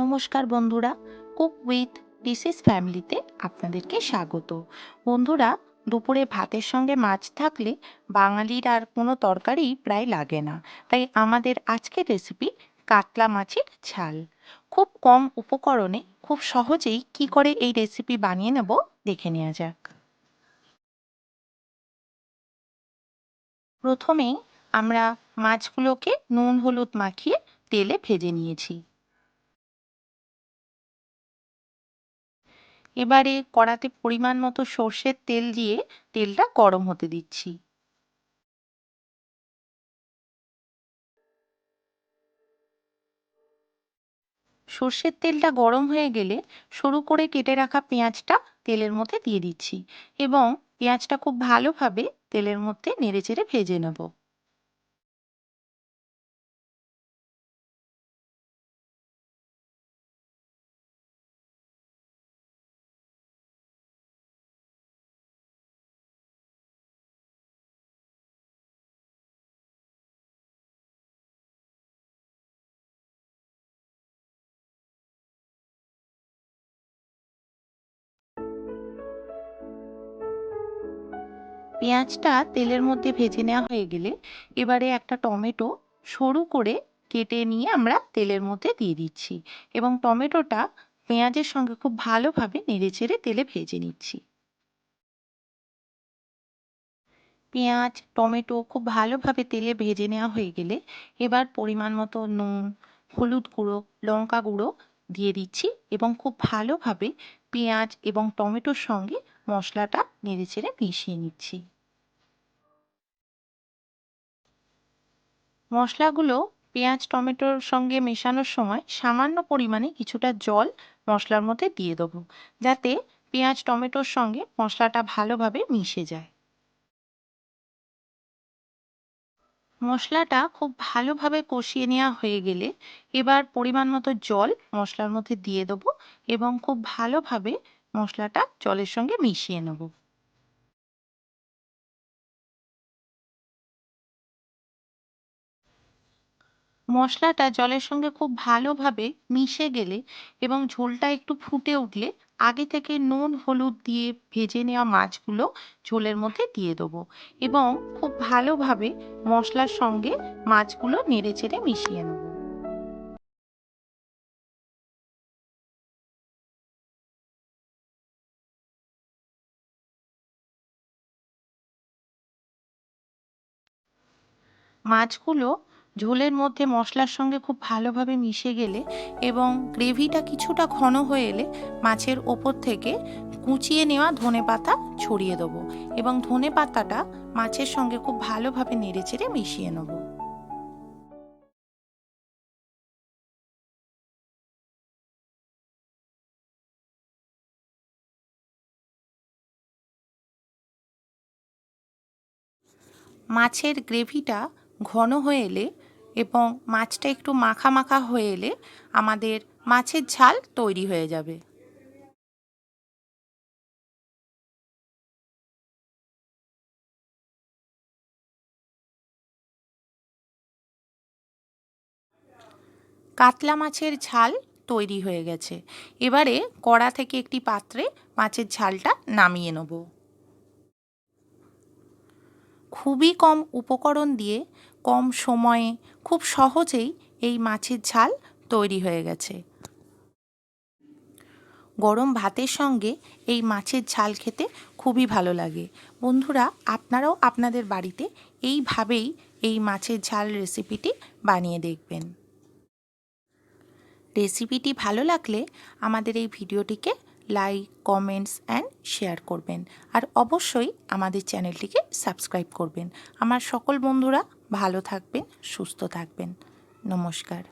নমস্কার বন্ধুরা, cook with ডিসিস ফ্যামিলিতে আপনাদেরকে স্বাগত। বন্ধুরা, দুপুরে ভাতের সঙ্গে মাছ থাকলে বাঙালির আর কোনো তরকারি প্রায় লাগে না। তাই আমাদের আজকের রেসিপি কাতলা মাছের ঝাল। খুব কম উপকরণে খুব সহজেই কি করে এই রেসিপি বানিয়ে নেব দেখে নেওয়া যাক। প্রথমেই আমরা মাছগুলোকে নুন, হলুদ মাখিয়ে তেলে ভেজে নিয়েছি। এবারে কড়াতে পরিমাণ মতো সর্ষের তেল দিয়ে তেলটা গরম হতে দিচ্ছি। সর্ষের তেলটা গরম হয়ে গেলে সরু করে কেটে রাখা পেঁয়াজটা তেলের মধ্যে দিয়ে দিচ্ছি এবং পেঁয়াজটা খুব ভালোভাবে তেলের মধ্যে নেড়েচেড়ে ভেজে নেব। পেঁয়াজটা তেলের মধ্যে ভেজে নেওয়া হয়ে গেলে এবারে একটা টমেটো সরু করে কেটে নিয়ে আমরা তেলের মধ্যে দিয়ে দিচ্ছি এবং টমেটোটা পেঁয়াজের সঙ্গে খুব ভালোভাবে নেড়েচেড়ে তেলে ভেজে নিচ্ছি। পেঁয়াজ, টমেটো খুব ভালোভাবে তেলে ভেজে নেওয়া হয়ে গেলে এবার পরিমাণ মতো নুন, হলুদ গুঁড়ো, লঙ্কা গুঁড়ো দিয়ে দিচ্ছি এবং খুব ভালোভাবে পেঁয়াজ এবং টমেটোর সঙ্গে মশলাটা নেড়েচেড়ে মিশিয়ে নিচ্ছি। মশলাগুলো পেঁয়াজ, টমেটোর সঙ্গে মেশানোর সময় সামান্য পরিমাণে কিছুটা জল মশলার মধ্যে দিয়ে দেবো, যাতে পেঁয়াজ, টমেটোর সঙ্গে মশলাটা ভালোভাবে মিশে যায়। মশলাটা খুব ভালোভাবে কষিয়ে নেওয়া হয়ে গেলে এবার পরিমাণ মতো জল মশলার মধ্যে দিয়ে দেবো এবং খুব ভালোভাবে মশলাটা জলের সঙ্গে মিশিয়ে নেব। মশলাটা জলের সঙ্গে খুব ভালোভাবে মিশে গেলে এবং ঝোলটা একটু ফুটে উঠলে আগে থেকে নুন, হলুদ দিয়ে ভেজে নেওয়া মাছগুলো ঝোলের মধ্যে দিয়ে দেবো এবং খুব ভালোভাবে মশলার সঙ্গে মাছগুলো নেড়ে চেড়ে মিশিয়ে নেব। মাছগুলো ঝোলের মধ্যে মশলার সঙ্গে খুব ভালোভাবে মিশে গেলে এবং গ্রেভিটা কিছুটা ঘন হয়ে এলে মাছের ওপর থেকে কুচিয়ে নেওয়া ধনে পাতা ছড়িয়ে দেবো এবং ধনে পাতাটা মাছের সঙ্গে খুব ভালোভাবে নেড়েচেড়ে মিশিয়ে নেব। মাছের গ্রেভিটা ঘন হয়ে এলে এবং মাছটা একটু মাখা মাখা হয়ে এলে আমাদের মাছের ঝাল তৈরি হয়ে যাবে। কাতলা মাছের ঝাল তৈরি হয়ে গেছে। এবারে কড়া থেকে একটি পাত্রে মাছের ঝালটা নামিয়ে নেব। খুবই কম উপকরণ দিয়ে কম সময়ে খুব সহজেই এই মাছের ঝাল তৈরি হয়ে গেছে। গরম ভাতের সঙ্গে এই মাছের ঝাল খেতে খুবই ভালো লাগে। বন্ধুরা, আপনারাও আপনাদের বাড়িতে এইভাবেই এই মাছের ঝাল রেসিপিটি বানিয়ে দেখবেন। রেসিপিটি ভালো লাগলে আমাদের এই ভিডিওটিকে লাইক কমেন্টস অ্যান্ড শেয়ার করবেন। আর অবশ্যই আমাদের চ্যানেলটিকে সাবস্ক্রাইব করবেন। আমার সকল বন্ধুরা ভালো থাকবেন, সুস্থ থাকবেন। নমস্কার।